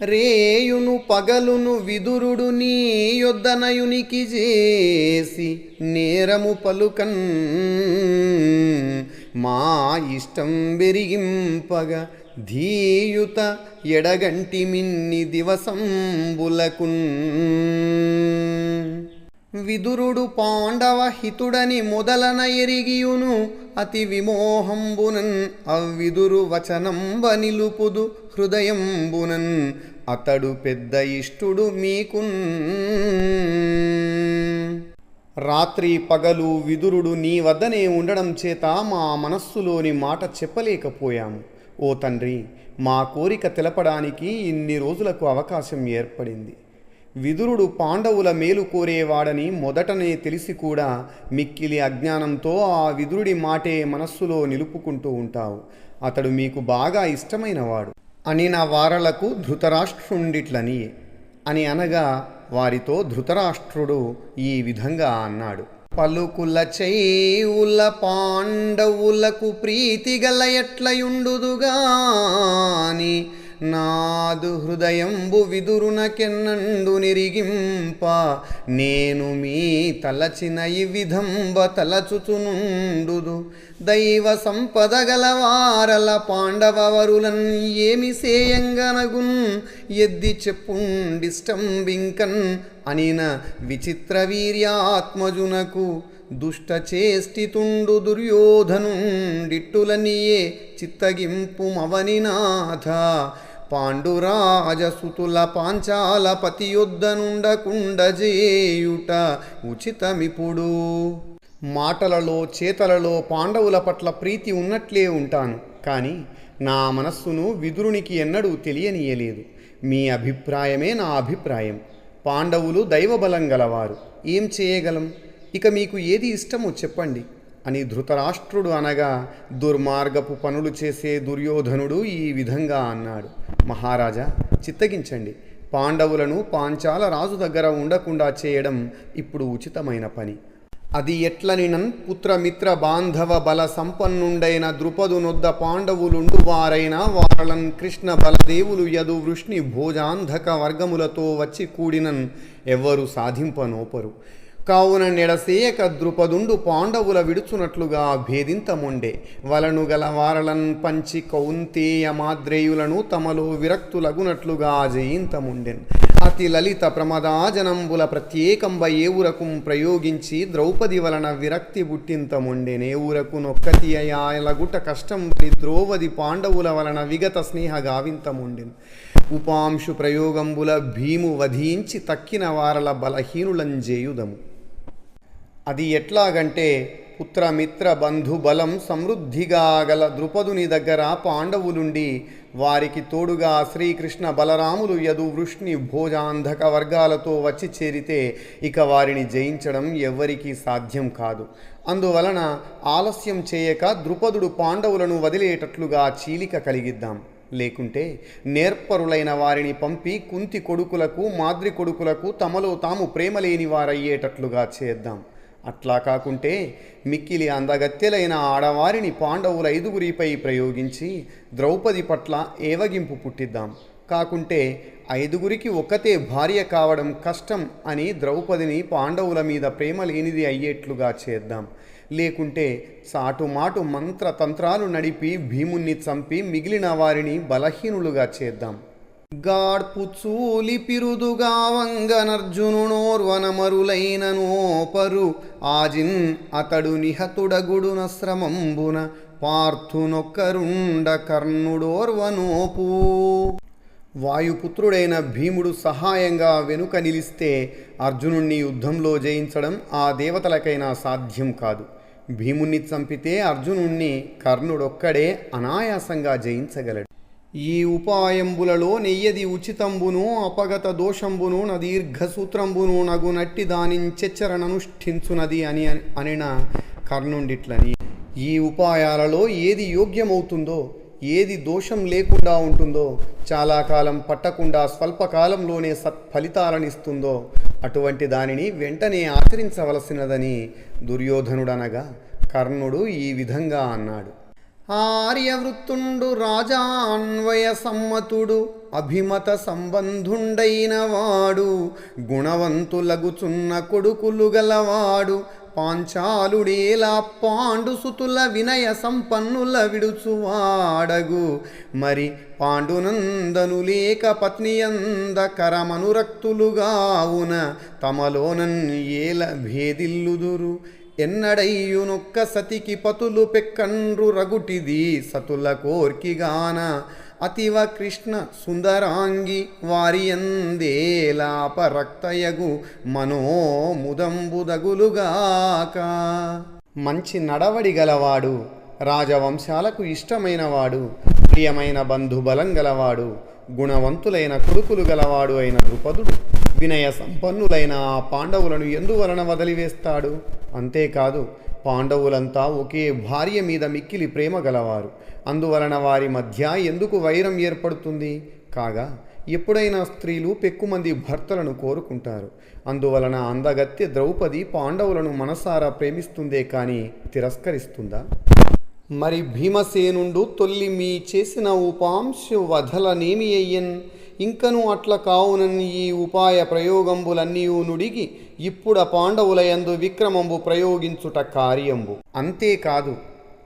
రేయును పగలును విదురుడు నీ యొద్దనయునికి చేసి నేరము పలుకన్ మా ఇష్టం బెరిగింపగ ధీయుత ఎడగంటి మిన్ని దివసంబులకున్. విదురుడు పాండవ హితుడని మొదలన ఎరిగియును అతి విమోహంబునన్. అవ్విదురు వచనంబ నిలుపుదు హృదయంబునన్ అతడు పెద్ద ఇష్టుడు మీకున్. రాత్రి పగలు విదురుడు నీ వద్దనే ఉండడం చేత మా మనస్సులోని మాట చెప్పలేకపోయాము. ఓ తండ్రి మా కోరిక తెలపడానికి ఇన్ని రోజులకు అవకాశం ఏర్పడింది. విదురుడు పాండవుల మేలు కోరేవాడని మొదటనే తెలిసి కూడా మిక్కిలి అజ్ఞానంతో ఆ విదురుడి మాటే మనస్సులో నిలుపుకుంటూ ఉంటావు. అతడు మీకు బాగా ఇష్టమైనవాడు. అని నా వారలకు ధృతరాష్ట్రుండిట్లని అని అనగా వారితో ధృతరాష్ట్రుడు ఈ విధంగా అన్నాడు. పలుకుల చేయుల పాండవులకు ప్రీతిగల ఎట్లయుండుదుగాని నాదు హృదయంబు విదురునకెన్నండు నిరిగింప నేను మీ తలచిన ఈ విధంబ తలచుచునుండుదు. దైవ సంపద గలవారల పాండవవరులన్ ఏమి సేయంగనగున్? ఎద్ది చెప్పుండిష్టం బింకన్ అనిన విచిత్ర వీర్యాత్మజునకు దుష్ట చేష్టితుండు దుర్యోధనుండిట్టులనియే చిత్తగింపు మవనినాథ పాండురాజసుతుల పాంచాల పతియుద్ధనుండకుండజేయుట ఉచితమిప్పుడు. మాటలలో చేతలలో పాండవుల పట్ల ప్రీతి ఉన్నట్లే ఉంటాను. కానీ నా మనస్సును విదురునికి ఎన్నడూ తెలియనీయలేదు. మీ అభిప్రాయమే నా అభిప్రాయం. పాండవులు దైవబలం గలవారు. ఏం చేయగలం? ఇక మీకు ఏది ఇష్టమో చెప్పండి. అని ధృతరాష్ట్రుడు అనగా దుర్మార్గపు పనులు చేసే దుర్యోధనుడు ఈ విధంగా అన్నాడు. మహారాజా చిత్తగించండి. పాండవులను పాంచాల రాజు దగ్గర ఉండకుండా చేయడం ఇప్పుడు ఉచితమైన పని. అది ఎట్లనినన్? పుత్రమిత్ర బాంధవ బల సంపన్నుండైన ద్రుపదునొద్ద పాండవులుండు వారైన వారలన్ కృష్ణ బలదేవులు యదు వృష్ణి భోజాంధక వర్గములతో వచ్చి కూడినన్ ఎవ్వరు సాధింపనోపరు. కావున నెడసేయక ద్రుపదుండు పాండవుల విడుచునట్లుగా భేదింతముండే. వలను గల వారలన్ పంచి కౌంతేయ మాద్రేయులను తమలో విరక్తులగునట్లుగా జయింతముండెన్. అతి లలిత ప్రమదాజనంబుల ప్రత్యేకంబ ఏవురకుం ప్రయోగించి ద్రౌపది వలన విరక్తి బుట్టింతముండెన్ ఏవురకు నొక్కతి అయాలగుట కష్టం ద్రౌపది పాండవుల వలన విగత స్నేహ గావింతముండెన్. ఉపాంశు ప్రయోగంబుల భీము వధించి తక్కిన వారల బలహీనులంజేయుదము అది ఎట్లాగంటే పుత్రమిత్ర బంధుబలం సమృద్ధిగా గల ద్రుపదుని దగ్గర పాండవులుండి వారికి తోడుగా శ్రీకృష్ణ బలరాములు యదు వృష్ణి భోజాంధక వర్గాలతో వచ్చి చేరితే ఇక వారిని జయించడం ఎవ్వరికీ సాధ్యం కాదు. అందువలన ఆలస్యం చేయక ద్రుపదుడు పాండవులను వదిలేటట్లుగా చీలిక కలిగిద్దాం. లేకుంటే నేర్పరులైన వారిని పంపి కుంతి కొడుకులకు మాద్రి కొడుకులకు తమలో తాము ప్రేమలేని వారయ్యేటట్లుగా చేద్దాం. అట్లా కాకుంటే మిక్కిలి అందగత్తెలైన ఆడవారిని పాండవుల ఐదుగురిపై ప్రయోగించి ద్రౌపది పట్ల ఏవగింపు పుట్టిద్దాం. కాకుంటే ఐదుగురికి ఒకతే భార్య కావడం కష్టం అని ద్రౌపదిని పాండవుల మీద ప్రేమ లేనిది అయ్యేట్లుగా చేద్దాం. లేకుంటే సాటుమాటు మంత్ర తంత్రాలు నడిపి భీముణ్ణి చంపి మిగిలిన వారిని బలహీనులుగా చేద్దాం. గాడ్పుచూలి పిరుదుగా వంగనర్జునునోర్వనమరులైన నోపరు ఆజిన్ అతడు నిహతుడగుడు నశ్రమంబున పార్థునొక్కరుండ కర్ణుడోర్వనోపు. వాయుపుత్రుడైన భీముడు సహాయంగా వెనుక నిలిస్తే అర్జునుణ్ణి యుద్ధంలో జయించడం ఆ దేవతలకైనా సాధ్యం కాదు. భీముణ్ణి చంపితే అర్జునుణ్ణి కర్ణుడొక్కడే అనాయాసంగా జయించగలడు. ఈ ఉపాయంబులలో నెయ్యది ఉచితంబును అపగత దోషంబును న దీర్ఘసూత్రంబును నగు నట్టి దానించెచ్చరణనుష్ఠించునది అని అనిన కర్ణుండిట్లని. ఈ ఉపాయాలలో ఏది యోగ్యమవుతుందో ఏది దోషం లేకుండా ఉంటుందో చాలా కాలం పట్టకుండా స్వల్పకాలంలోనే సత్ఫలితాలనిస్తుందో అటువంటి దానిని వెంటనే ఆచరించవలసినదని దుర్యోధనుడనగా కర్ణుడు ఈ విధంగా అన్నాడు. ఆర్యవృత్తుండు రాజాన్వయ సమ్మతుడు అభిమత సంబంధుండైన వాడు గుణవంతులగుచున్న కొడుకులు గలవాడు పాంచాలుడేలా పాండుసుతుల వినయ సంపన్నుల విడుచువాడగు. మరి పాండునందను లేక పత్నియంద కరమనురక్తులుగావున తమలోనన్ ఏల భేదిల్లుదురు. ఎన్నడయ్యునొక్క సతికి పతులు పెక్కండ్రు రగుటిది సతుల కోర్కిగాన. అతివ కృష్ణ సుందరాంగి వారియందేలాపరక్తయగు మనోముదంబుదగులుగాక మంచి నడవడి గలవాడు రాజవంశాలకు ఇష్టమైనవాడు ప్రియమైన బంధుబలం గలవాడు గుణవంతులైన కొడుకులు గలవాడు అయిన ద్రుపదుడు వినయ సంపన్నులైన ఆ పాండవులను ఎందువలన వదిలివేస్తాడు? అంతేకాదు పాండవులంతా ఒకే భార్య మీద మిక్కిలి ప్రేమ గలవారు. అందువలన వారి మధ్య ఎందుకు వైరం ఏర్పడుతుంది? కాగా ఎప్పుడైనా స్త్రీలు పెక్కుమంది భర్తలను కోరుకుంటారు. అందువలన అందగత్తె ద్రౌపది పాండవులను మనసారా ప్రేమిస్తుందే కానీ తిరస్కరిస్తుందా? మరి భీమసేనుండు తొల్లి మీ చేసిన ఉపాంశు వధలనేమి అయ్యన్? ఇంకను అట్ల కావునని ఈ ఉపాయ ప్రయోగంబులన్నీ నుడిగి ఇప్పుడ పాండవులయందు విక్రమంబు ప్రయోగించుట కార్యంబు. అంతేకాదు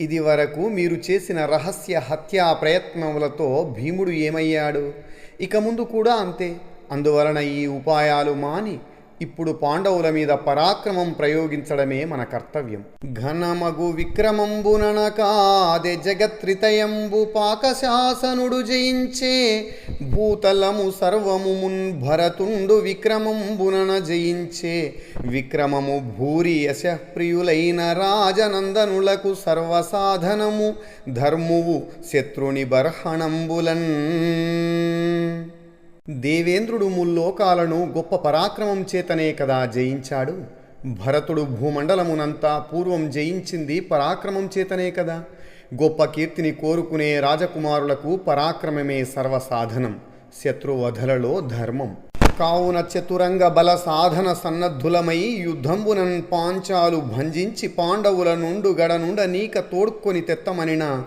ఇది వరకు మీరు చేసిన రహస్య హత్యా ప్రయత్నములతో భీముడు ఏమయ్యాడు? ఇక ముందు కూడా అంతే. అందువలన ఈ ఉపాయాలు మాని ఇప్పుడు పాండవుల మీద పరాక్రమం ప్రయోగించడమే మన కర్తవ్యం. ఘనమగు విక్రమంబుననకాదే జగత్రితయంబు పాకశాసనుడు జయించే భూతలము సర్వము మున్ భరతుండు విక్రమంబునన జయించే విక్రమము భూరి యశప్రియులైన రాజనందనులకు సర్వసాధనము ధర్మువు శత్రుని బర్హణంబులన్. దేవేంద్రుడు ముల్లోకాలను గొప్ప పరాక్రమం చేతనే కదా జయించాడు. భరతుడు భూమండలమునంతా పూర్వం జయించింది పరాక్రమం చేతనే కదా. గొప్ప కీర్తిని కోరుకునే రాజకుమారులకు పరాక్రమమే సర్వసాధనం. శత్రువధలలో ధర్మం. కావున చతురంగ బల సాధన సన్నద్ధులమై యుద్ధంబునన్ పాంచాలు భంజించి పాండవుల నుండుగడ నుండ నీక తోడ్కొని తెత్తమనిన.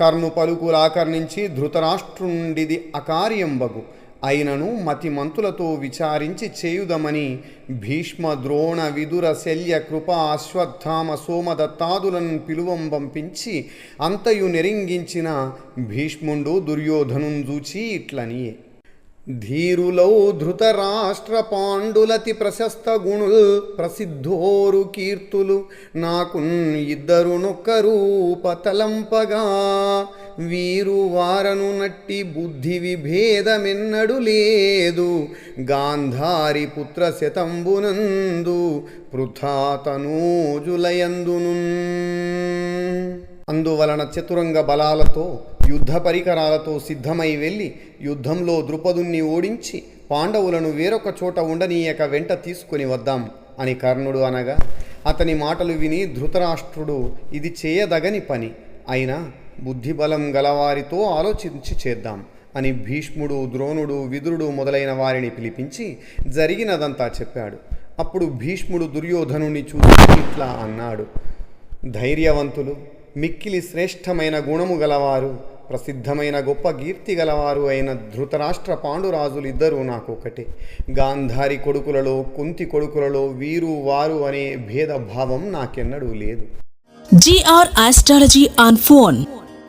కర్ణు పలుకులాకర్ణించి ధృతరాష్ట్రుండిది అకార్యంబగు. అయినను మతిమంతులతో విచారించి చేయుదమని భీష్మ ద్రోణ విదుర శల్య కృప అశ్వత్థామ సోమదత్తాదులను పిలువం పంపించి అంతయు నెరింగించిన భీష్ముండు దుర్యోధను చూచి ఇట్లనియే ధీరులౌ ధృతరాష్ట్ర పాండులతి ప్రశస్త గుణుల్ ప్రసిద్ధోరు కీర్తులు నాకున్ ఇద్దరునొక్కరూప పతలంపగా వీరు వారను నట్టి బుద్ధి విభేదమెన్నడు లేదు. గాంధారి పుత్ర శతంబునందు పృథాతనూజులయందును. అందువలన చతురంగ బలాలతో యుద్ధ పరికరాలతో సిద్ధమై వెళ్ళి యుద్ధంలో ద్రుపదుణ్ణి ఓడించి పాండవులను వేరొక చోట ఉండనీయక వెంట తీసుకుని వద్దాం అని కర్ణుడు అనగా అతని మాటలు విని ధృతరాష్ట్రుడు ఇది చేయదగని పని. అయినా బుద్ధిబలం గలవారితో ఆలోచించి చేద్దాం అని భీష్ముడు ద్రోణుడు విదురుడు మొదలైన వారిని పిలిపించి జరిగినదంతా చెప్పాడు. అప్పుడు భీష్ముడు దుర్యోధనుని చూసి ఇట్లా అన్నాడు. ధైర్యవంతులు మిక్కిలి శ్రేష్టమైన గుణము గలవారు ప్రసిద్ధమైన గొప్ప కీర్తి గలవారు అయిన ధృతరాష్ట్ర పాండురాజులు ఇద్దరూ నాకు ఒకటే గాంధారి కొడుకులలో కుంతి కొడుకులలో వీరు వారు అనే భేదభావం నాకెన్నడూ లేదు. GR astrology on phone